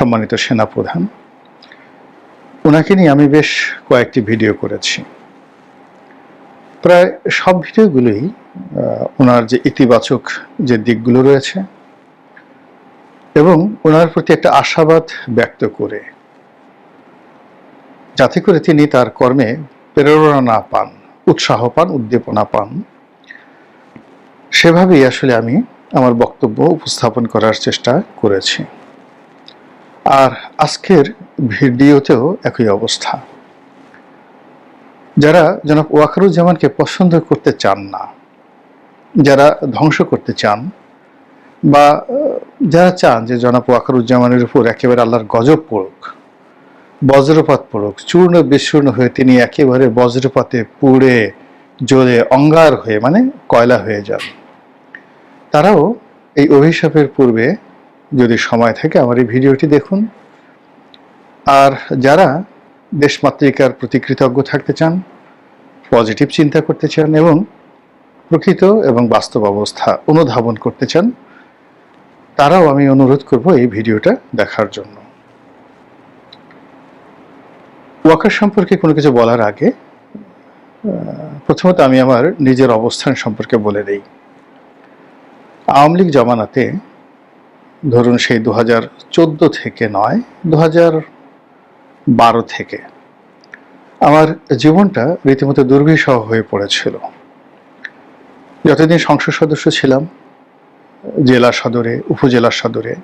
সম্মানিত সেনাপ্রধান ওনাকে নিয়ে আমি বেশ কয়েকটি ভিডিও করেছি। প্রায় সব ভিডিওগুলোই ওনার যে ইতিবাচক যে দিকগুলো রয়েছে এবং ওনার প্রতি একটা আশাবাদ ব্যক্ত করে, যাতে করে তিনি তার কর্মে প্রেরণা পান, উৎসাহ পান, উদ্দীপনা পান। সেভাবেই আসলে আমি আমার বক্তব্য উপস্থাপন করার চেষ্টা করেছি। আর আজকের ভিডিওতেও একই অবস্থা। যারা জনাব ওয়াকারুজ্জামানকে পছন্দ করতে চান না, যারা ধ্বংস করতে চান, বা, যারা চান যে জনাব ওয়াকারুজ্জামানের উপর একেবারে আল্লাহর গজব পড়ুক, বজ্রপাত পড়ুক, চূর্ণ বিচূর্ণ হয়ে তিনি একেবারে বজ্রপাতে পুড়ে, জ্বলে, অঙ্গার হয়ে মানে কয়লা হয়ে যান, তারাও এই অভিশাপের পূর্বে যদি সময় থাকে আমার এই ভিডিওটি দেখুন। আর যারা দেশমাতৃকার প্রতি কৃতজ্ঞ থাকতে চান, পজিটিভ চিন্তা করতে চান এবং প্রকৃত এবং বাস্তব অবস্থা অনুধাবন করতে চান, তারাও আমি অনুরোধ করব এই ভিডিওটা দেখার জন্য। ওয়াকার সম্পর্কে কোনো কিছু বলার আগে প্রথমত আমি আমার নিজের অবস্থান সম্পর্কে বলে দিই। আওয়ামী লীগ জমানাতে ধরুন সেই দু হাজার চোদ্দ থেকে নয় দু বারো থেকে। আমার জীবনটা রীতিমতো দুর্বিষহ হয়ে পড়েছিল। যতদিন সংসদ সদস্য ছিলাম, জেলা সদরে, উপজেলা সদরে,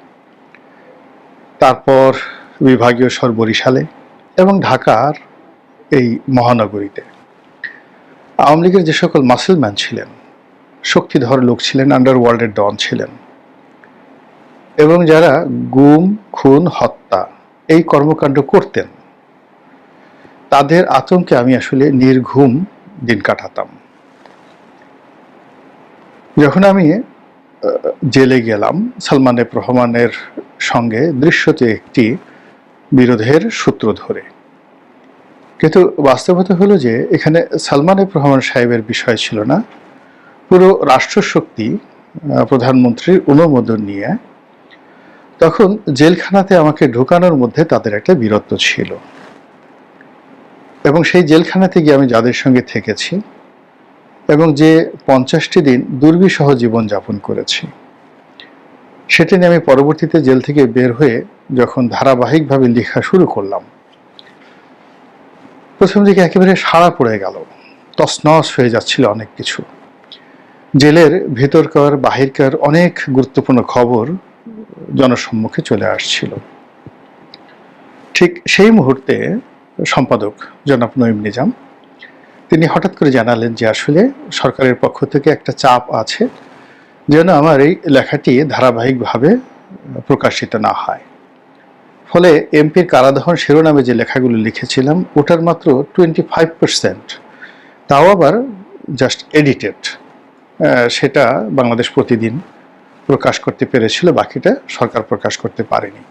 তারপর বিভাগীয় স্বর বরিশালে এবং ঢাকার এই মহানগরীতে। আওয়ামী লীগের যে সকল মাসেলম্যান ছিলেন, শক্তিধর লোক ছিলেন আন্ডারওয়ার্ল্ডের ডন ছিলেন এবং যারা গুম, খুন, হত্যা এই কর্মকাণ্ড করতেন, তাদের আতঙ্কে আমি আসলে নির্ঘুম দিন কাটাতাম। যখন আমি জেলে গেলাম, সালমান রহমানের সঙ্গে দৃশ্যতে একটি বিরোধের সূত্র ধরে। কিন্তু বাস্তবতা হলো যে, এখানে সালমান রহমান সাহেবের বিষয় ছিল না। পুরো রাষ্ট্রশক্তি প্রধানমন্ত্রীর অনুমোদন নিয়ে তখন জেলখানাতে আমাকে ঢোকানোর মধ্যে তাদের একটা বীরত্ব ছিল। এবং সেই জেলখানাতে গিয়ে আমি যাদের সঙ্গে থেকেছি এবং যে পঞ্চাশটি দিন দুর্বিসহ জীবনযাপন করেছি, সেটা নিয়ে আমি পরবর্তীতে জেল থেকে বের হয়ে যখন ধারাবাহিকভাবে লেখা শুরু করলাম, প্রথম দিকে একেবারে সাড়া পড়ে গেল তসনস হয়ে যাচ্ছিল অনেক কিছু। জেলের ভেতরকার, বাহিরকার অনেক গুরুত্বপূর্ণ খবর জনসম্মুখে চলে আসছিল। ঠিক সেই মুহূর্তে সম্পাদক জনাব নঈম নিজাম, তিনি হঠাৎ করে জানালেন যে আসলে সরকারের পক্ষ থেকে একটা চাপ আছে যেন আমার এই লেখাটি ধারাবাহিকভাবে প্রকাশিত না হয়। ফলে এমপির কারাদহন শিরোনামে যে লেখাগুলো লিখেছিলাম, ওটার মাত্র টোয়েন্টি ফাইভ পার্সেন্ট তাও আবার জাস্ট এডিটেড সেটা বাংলাদেশ প্রতিদিন প্রকাশ করতে পেরেছিল, বাকিটা সরকার প্রকাশ করতে পারেনি।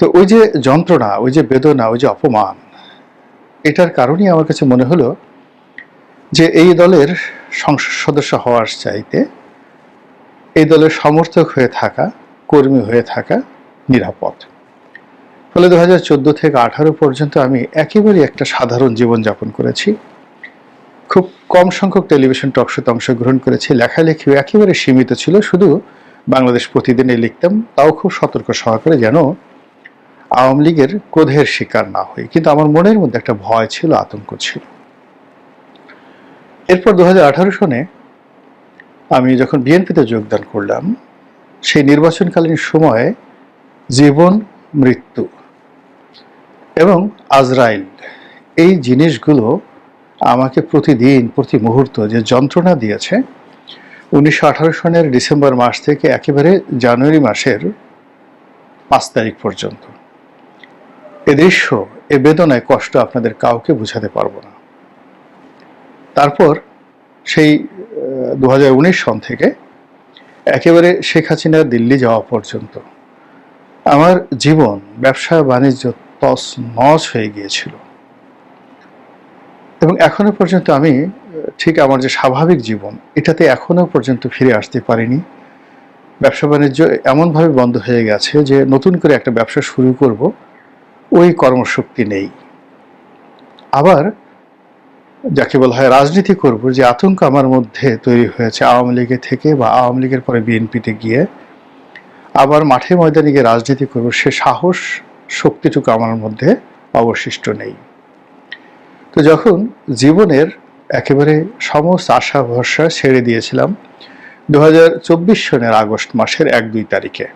তো ওই যে যন্ত্রণা, ওই যে বেদনা, ওই যে অপমান, এটার কারণেই আমার কাছে মনে হলো যে এই দলের সংসদ সদস্য হওয়ার চাইতে এই দলের সমর্থক হয়ে থাকা, কর্মী হয়ে থাকা নিরাপদ। ফলে দু হাজার চোদ্দ থেকে আঠারো পর্যন্ত আমি একেবারেই একটা সাধারণ জীবনযাপন করেছি। খুব কম সংখ্যক টেলিভিশন টক টকশোতে অংশগ্রহণ করেছি। লেখালেখিও একেবারে সীমিত ছিল, শুধু বাংলাদেশ প্রতিদিনে লিখতাম, তাও খুব সতর্ক সহকারে যেন আওয়ামী লীগের ক্রোধের শিকার না হই। কিন্তু আমার মনের মধ্যে একটা ভয় ছিল, আতঙ্ক ছিল। এরপর দু হাজার আঠারো সনে আমি যখন বিএনপিতে যোগদান করলাম, সেই নির্বাচনকালীন সময়ে জীবন, মৃত্যু এবং আজরাইল এই জিনিসগুলো আমাকে প্রতিদিন, প্রতি মুহূর্ত যে যন্ত্রণা দিয়েছে, উনিশশো আঠারো সনের ডিসেম্বর মাস থেকে একেবারে জানুয়ারি মাসের পাঁচ তারিখ পর্যন্ত। এ দৃশ্য, এ বেদনায় কষ্ট আপনাদের কাউকে বুঝাতে পারব না। তারপর সেই দু হাজার উনিশ সন থেকে একেবারে শেখ হাসিনা দিল্লি যাওয়া পর্যন্ত। আমার জীবন, ব্যবসা, বাণিজ্য তস নস হয়ে গিয়েছিল। এবং এখনও পর্যন্ত আমি ঠিক আমার যে স্বাভাবিক জীবন, এটাতে এখনও পর্যন্ত ফিরে আসতে পারিনি। ব্যবসা বাণিজ্য এমনভাবে বন্ধ হয়ে গেছে যে নতুন করে একটা ব্যবসা শুরু করব, ওই কর্মশক্তি নেই। আবার যাকে বলা হয় রাজনীতি করব, যে আতঙ্ক আমার মধ্যে তৈরি হয়েছে আওয়ামী লীগের থেকে বা আওয়ামী লীগের পরে বিএনপিতে গিয়ে। আবার মাঠে ময়দানে গিয়ে রাজনীতি করব, সে সাহস, শক্তিটুকু আমার মধ্যে অবশিষ্ট নেই। তো যখন জীবনের একেবারে সমস্ত আশা ভরসা ছেড়ে দিয়েছিলাম দু চব্বিশ সনের আগস্ট মাসের এক দুই তারিখে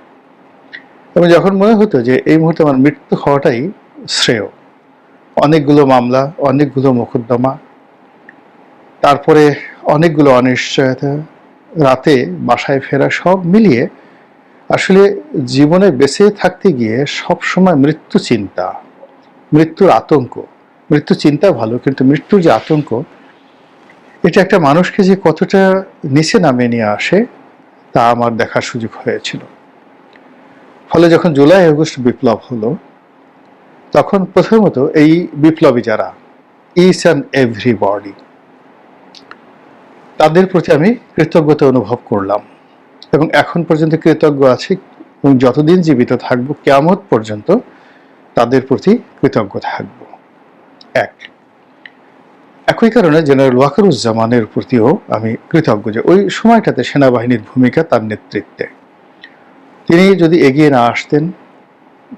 এবং যখন মনে হতো যে এই মুহূর্তে আমার মৃত্যু হওয়াটাই শ্রেয়, অনেকগুলো মামলা, অনেকগুলো মোকদ্দমা, তারপরে অনেকগুলো অনিশ্চয়তা, রাতে বাসায় ফেরা সব মিলিয়ে আসলে জীবনে বেঁচে থাকতে গিয়ে সবসময় মৃত্যু চিন্তা মৃত্যুর আতঙ্ক মৃত্যু চিন্তা ভালো, কিন্তু মৃত্যুর যে আতঙ্ক, এটা একটা মানুষকে যে কতটা নিচে নামিয়ে নিয়ে আসে, তা আমার দেখার সুযোগ হয়েছিল। ফলে যখন জুলাই, আগস্ট বিপ্লব হলো, তখন প্রথমত এই বিপ্লবী যারা ইচ অ্যান্ড এভরি বডি তাদের প্রতি আমি কৃতজ্ঞতা অনুভব করলাম। এবং এখন পর্যন্ত কৃতজ্ঞ আছি, এবং যতদিন জীবিত থাকব কেমন পর্যন্ত তাদের প্রতি কৃতজ্ঞ থাকব। এক। একই কারণে জেনারেল ওয়াকারুজ্জামানের প্রতিও আমি কৃতজ্ঞ যে ওই সময়টাতে সেনাবাহিনীর ভূমিকা তার নেতৃত্বে। তিনি যদি এগিয়ে না আসতেন,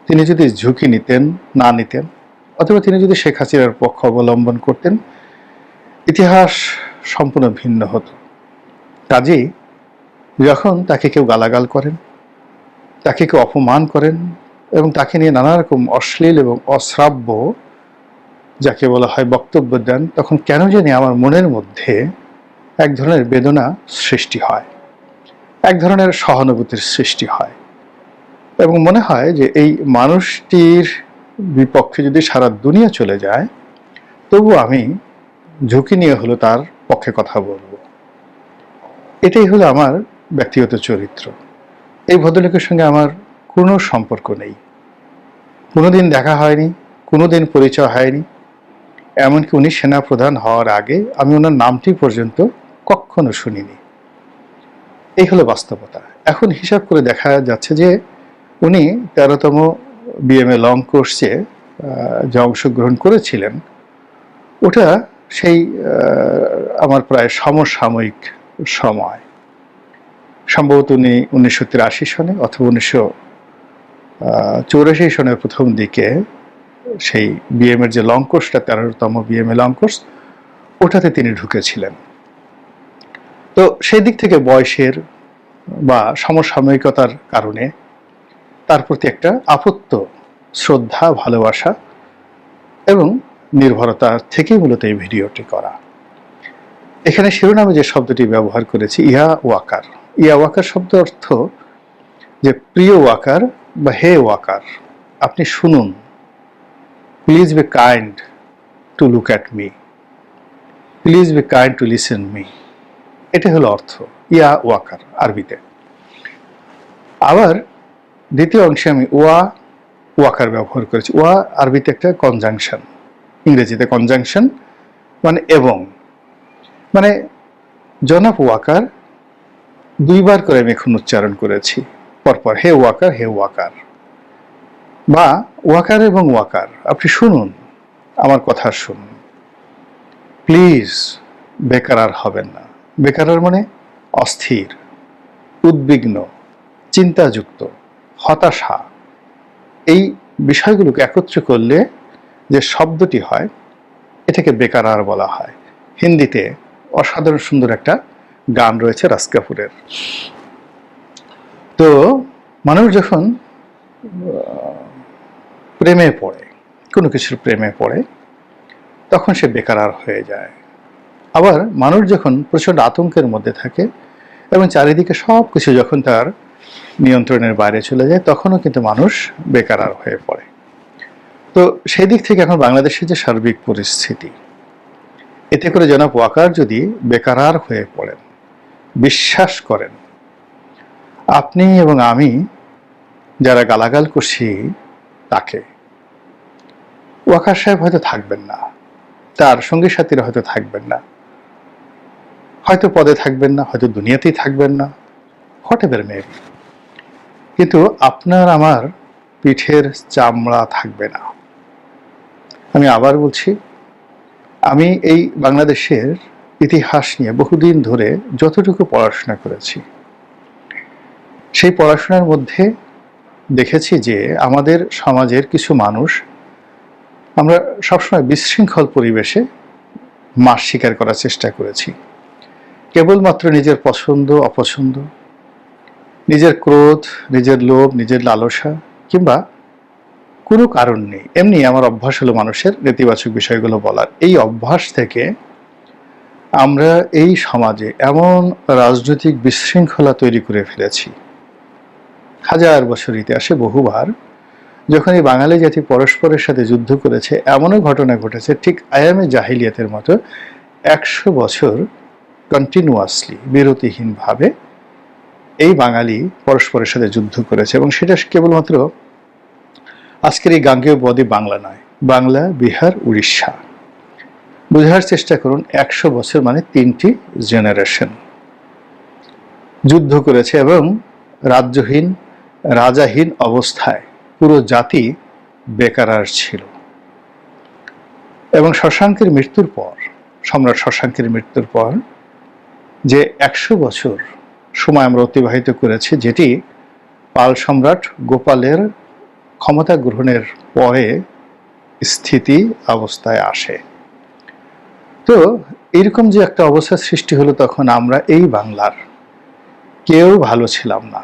তিনি যদি ঝুঁকি নিতেন, না নিতেন, অথবা তিনি যদি শেখ হাসিনার পক্ষ অবলম্বন করতেন, ইতিহাস সম্পূর্ণ ভিন্ন হতো। কাজেই যখন তাকে কেউ গালাগাল করেন, তাকে কেউ অপমান করেন, এবং তাকে নিয়ে নানা রকম অশ্লীল এবং অশ্রাব্য যাকে বলা হয় বক্তব্য দেন, তখন কেন জানি আমার মনের মধ্যে এক ধরনের বেদনা সৃষ্টি হয়, এক ধরনের সহানুভূতির সৃষ্টি হয়। এবং মনে হয় যে এই মানুষটির বিপক্ষে যদি সারা দুনিয়া চলে যায়, তবু আমি ঝুঁকি নিয়ে হলো তার পক্ষে কথা বলব। এটাই হলো আমার ব্যক্তিগত চরিত্র। এই ভদ্রলোকের সঙ্গে আমার কোনো সম্পর্ক নেই। কোনোদিন দেখা হয়নি, কোনোদিন পরিচয় হয়নি এমনকি উনি সেনাপ্রধান হওয়ার আগে আমি ওনার নামটি পর্যন্ত কখনো শুনিনি। এই হলো বাস্তবতা। এখন হিসাব করে দেখা যাচ্ছে যে উনি তেরোতম বিএমএ লং কোর্সে যে অংশগ্রহণ করেছিলেন, ওটা সেই আমার প্রায় সমসাময়িক সময়। সম্ভবত উনি উনিশশো তিরাশি সনে অথবা উনিশশো চৌরাশি সনের প্রথম দিকে সেই বিএম এর যে লং কোর্সটা তেরোতম বিএমএ লং কোর্স ওটাতে তিনি ঢুকেছিলেন। তো সেই দিক থেকে বয়সের বা সমসাময়িকতার কারণে তার প্রতি একটা আপত্ত, শ্রদ্ধা, ভালোবাসা এবং নির্ভরতা থেকেই মূলত এই ভিডিওটি করা। এখানে শিরোনামে যে শব্দটি ব্যবহার করেছি, ইহা ওয়াকার। ইয়া ওয়াকার শব্দ অর্থ যে প্রিয় ওয়াকার বা হে ওয়াকার, আপনি শুনুন please be kind to look at me please be kind to listen me এটা হলো অর্থ। ইয়া ওয়াকার, আরবিতে। আবার দ্বিতীয় অংশে আমি ওয়া ওয়াকার ব্যবহার করেছি। ওয়া আরবিতে একটা কনজাংশন ইংরেজিতে কনজাংশন মানে এবং। মানে জনাব ওয়াকার দুইবার করে আমি এখন উচ্চারণ করেছি। পরপর হে ওয়াকার হে ওয়াকার। বা ওয়াকার এবং ওয়াকার, আপনি শুনুন, আমার কথা শুনুন। প্লিজ, বেকার আর হবেন না। বেকার মানে অস্থির, উদ্বিগ্ন, চিন্তাযুক্ত, হতাশা। এই বিষয়গুলোকে একত্র করলে যে শব্দটি হয়, এটাকে বেকারার বলা হয়। হিন্দিতে অসাধারণ সুন্দর একটা গান রয়েছে রাজ কাপুরের তো মানুষ যখন প্রেমে পড়ে, কোনো কিছুর প্রেমে পড়ে, তখন সে বেকারার হয়ে যায়। আবার মানুষ যখন প্রচণ্ড আতঙ্কের মধ্যে থাকে এবং চারিদিকে সব কিছু যখন তার নিয়ন্ত্রণের বাইরে চলে যায়, তখনও কিন্তু মানুষ বেকারার হয়ে পড়ে। তো সেই দিক থেকে এখন বাংলাদেশের যে সার্বিক পরিস্থিতি, এতে করে জনাব ওয়াকার যদি বেকারার হয়ে পড়েন, বিশ্বাস করেন, আপনি এবং আমি যারা গালাগাল করছি তাকে ওয়াকার সাহেব হয়তো থাকবেন না, তার সঙ্গী সাথীরা হয়তো থাকবেন না, হয়তো পদে থাকবেন না, হয়তো দুনিয়াতেই থাকবেন না হোয়াট এভার কিন্তু আপনার আমার পিঠের চামড়া থাকবে না। আমি আবার বলছি, আমি এই বাংলাদেশের ইতিহাস নিয়ে বহুদিন ধরে যতটুকু পড়াশোনা করেছি, সেই পড়াশোনার মধ্যে দেখেছি যে আমাদের সমাজের কিছু মানুষ আমরা সবসময় বিশৃঙ্খল পরিবেশে মাস স্বীকার করার চেষ্টা করেছি। কেবলমাত্র নিজের পছন্দ, অপছন্দ, নিজের ক্রোধ, নিজের লোভ, নিজের লালসা কিংবা কোনো কারণ নেই। এমনি আমার অভ্যাস হলো মানুষের নেতিবাচক বিষয়গুলো বলার। এই অভ্যাস থেকে আমরা এই সমাজে এমন রাজনৈতিক বিশৃঙ্খলা তৈরি করে ফেলেছি। হাজার বছর ইতিহাসে বহুবার যখন এই বাঙালি জাতি পরস্পরের সাথে যুদ্ধ করেছে, এমনও ঘটনা ঘটেছে, ঠিক আয়ামে জাহিলিয়াতের মতো একশো বছর কন্টিনিউয়াসলি বিরতিহীনভাবে এই বাঙালি পরস্পরের সাথে যুদ্ধ করেছে। এবং সেটা কেবলমাত্র আজকের এই গাঙ্গেয় বদে বাংলা নয়, বাংলা, বিহার, উড়িষ্যা। বোঝার চেষ্টা করুন, একশো বছর মানে তিনটি জেনারেশন যুদ্ধ করেছে এবং রাজ্যহীন, রাজাহীন অবস্থায় পুরো জাতি বেকারার ছিল। এবং শশাঙ্কের মৃত্যুর পর, সম্রাট শশাঙ্কের মৃত্যুর পর যে একশো বছর সময় আমরা অতিবাহিত করেছি, যেটি পাল সম্রাট গোপালের ক্ষমতা গ্রহণের পরে স্থিতি অবস্থায় আসে। তো এরকম যে একটা অবস্থার সৃষ্টি হলো তখন আমরা এই বাংলার কেউ ভালো ছিলাম না।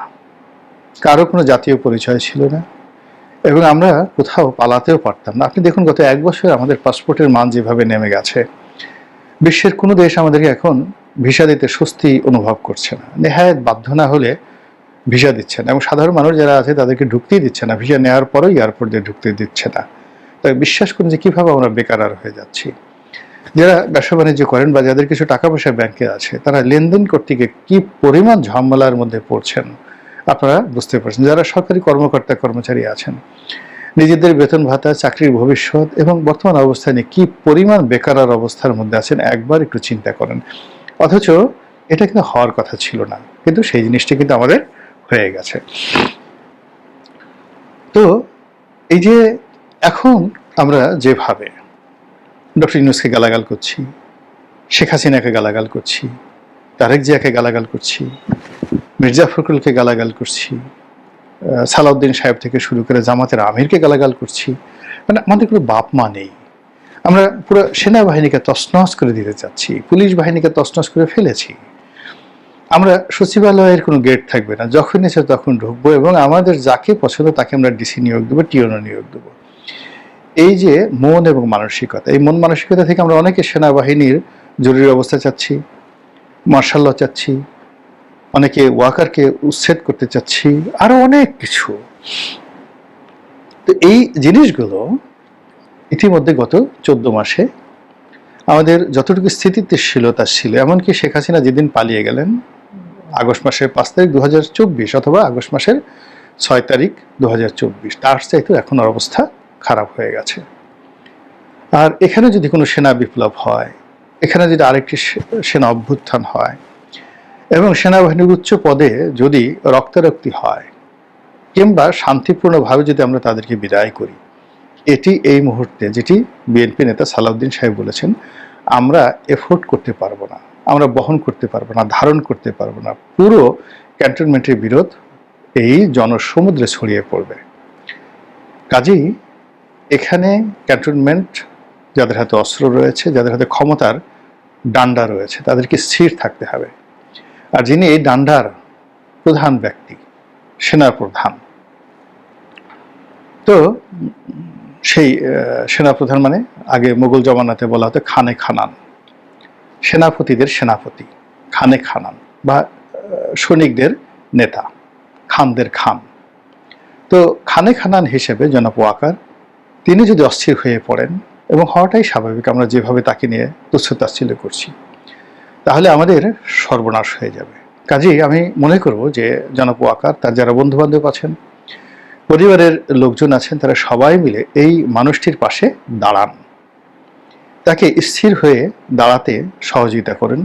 কারও কোনো জাতীয় পরিচয় ছিল না। এবং আমরা কোথাও পালাতেও পারতাম না। আপনি দেখুন, গত এক বছর আমাদের পাসপোর্টের মান যেভাবে নেমে গেছে, বিশ্বের কোনো দেশ আমাদেরকে এখন ভিসা দিতে স্বস্তি অনুভব করছে না। নেহায়ত বাধ্য না হলে ভিসা দিচ্ছে না। এবং সাধারণ মানুষ যারা আছে, তাদেরকে ঢুকতেই দিচ্ছে না। ভিসা নেওয়ার পরেও এয়ারপোর্ট দিয়ে ঢুকতে দিচ্ছে না। তাই বিশ্বাস করুন যে কীভাবে আমরা বেকার আর হয়ে যাচ্ছি। যারা ব্যবসা বাণিজ্য করেন বা যাদের কিছু টাকা পয়সা ব্যাংকে আছে, তারা লেনদেন করতে গিয়ে কী পরিমাণ ঝামেলার মধ্যে পড়ছেন আপনারা বুঝতে পারছেন, যারা সরকারি কর্মকর্তা, কর্মচারী আছেন, নিজেদের বেতন ভাতা, চাকরির ভবিষ্যৎ এবং বর্তমান অবস্থায় নিয়ে কি পরিমাণ বেকারার অবস্থার মধ্যে আছেন, একবার একটু চিন্তা করেন। অথচ এটা কিন্তু হওয়ার কথা ছিল না, কিন্তু সেই জিনিসটা কিন্তু আমাদের হয়ে গেছে। তো এই যে এখন আমরা যেভাবে ডক্টর ইউনুসকে গালাগাল করছি, শেখ হাসিনাকে গালাগাল করছি, তারেক জিয়াকে গালাগাল করছি মির্জা ফখরুলকে গালাগাল করছি সালাউদ্দিন সাহেব থেকে শুরু করে জামাতের আমিরকে গালাগাল করছি মানে আমাদের কোনো বাপ মা নেই। আমরা পুরো সেনাবাহিনীকে তছনছ করে দিতে চাচ্ছি, পুলিশ বাহিনীকে তছনছ করে ফেলেছি। আমরা সচিবালয়ের কোনো গেট থাকবে না যখন এসে তখন ঢুকবো এবং আমাদের যাকে পছন্দ তাকে আমরা ডিসি নিয়োগ দেবো, টিওনো নিয়োগ দেবো। এই যে মন এবং মানসিকতা, এই মন মানসিকতা থেকে আমরা অনেকে সেনাবাহিনীর জরুরি অবস্থা চাচ্ছি মার্শাল ল চাচ্ছি অনেকে ওয়াকারকে উচ্ছেদ করতে চাচ্ছি, আরও অনেক কিছু। তো এই জিনিসগুলো ইতিমধ্যে গত চোদ্দ মাসে আমাদের যতটুকু স্থিতিশীলতা ছিল, এমনকি শেখ হাসিনা যেদিন পালিয়ে গেলেন, আগস্ট মাসের পাঁচ তারিখ দু হাজার চব্বিশ অথবা আগস্ট মাসের ছয় তারিখ দু হাজার চব্বিশ, তার চাইতেও এখন অবস্থা খারাপ হয়ে গেছে। আর এখানে যদি কোনো সেনা বিপ্লব হয়, এখানে যদি আরেকটি সেনা অভ্যুত্থান হয় এবং সেনাবাহিনীর উচ্চ পদে যদি রক্তারক্তি হয়, কিংবা শান্তিপূর্ণভাবে যদি আমরা তাদেরকে বিদায় করি, এটি এই মুহূর্তে যেটি বিএনপি নেতা সালাউদ্দিন সাহেব বলেছেন, আমরা এফোর্ড করতে পারব না, আমরা বহন করতে পারব না, ধারণ করতে পারব না। পুরো ক্যান্টনমেন্টের বিরোধ এই জনসমুদ্রে ছড়িয়ে পড়বে। কাজেই এখানে ক্যান্টনমেন্ট, যাদের হাতে অস্ত্র রয়েছে, যাদের হাতে ক্ষমতার ডান্ডা রয়েছে, তাদেরকে স্থির থাকতে হবে। আর যিনি এই ডান্ডার প্রধান ব্যক্তি সেনা প্রধান। তো সেই সেনাপ্রধান মানে আগে মোগল জমানাতে বলা হতো খানে খানান। সেনাপতিদের সেনাপতি, খানে খানান বা সৈনিকদের নেতা, খানদের খান। তো খানে খানান হিসেবে জনাব ওয়াকার, তিনি যদি অস্থির হয়ে পড়েন এবং হওয়াটাই স্বাভাবিক, আমরা যেভাবে তাকে নিয়ে তুচ্ছতাচ্ছিল্য করছি। তাহলে আমাদের সর্বনাশ হয়ে যাবে। কাজেই আমি মনে করব যে জনপ আকার, তার যারা বন্ধুবান্ধব আছেন, পরিবারের লোকজন আছেন, তারা সবাই মিলে এই মানুষটির পাশে দাঁড়ান। তাকে স্থির হয়ে দাঁড়াতে সহযোগিতা করেন।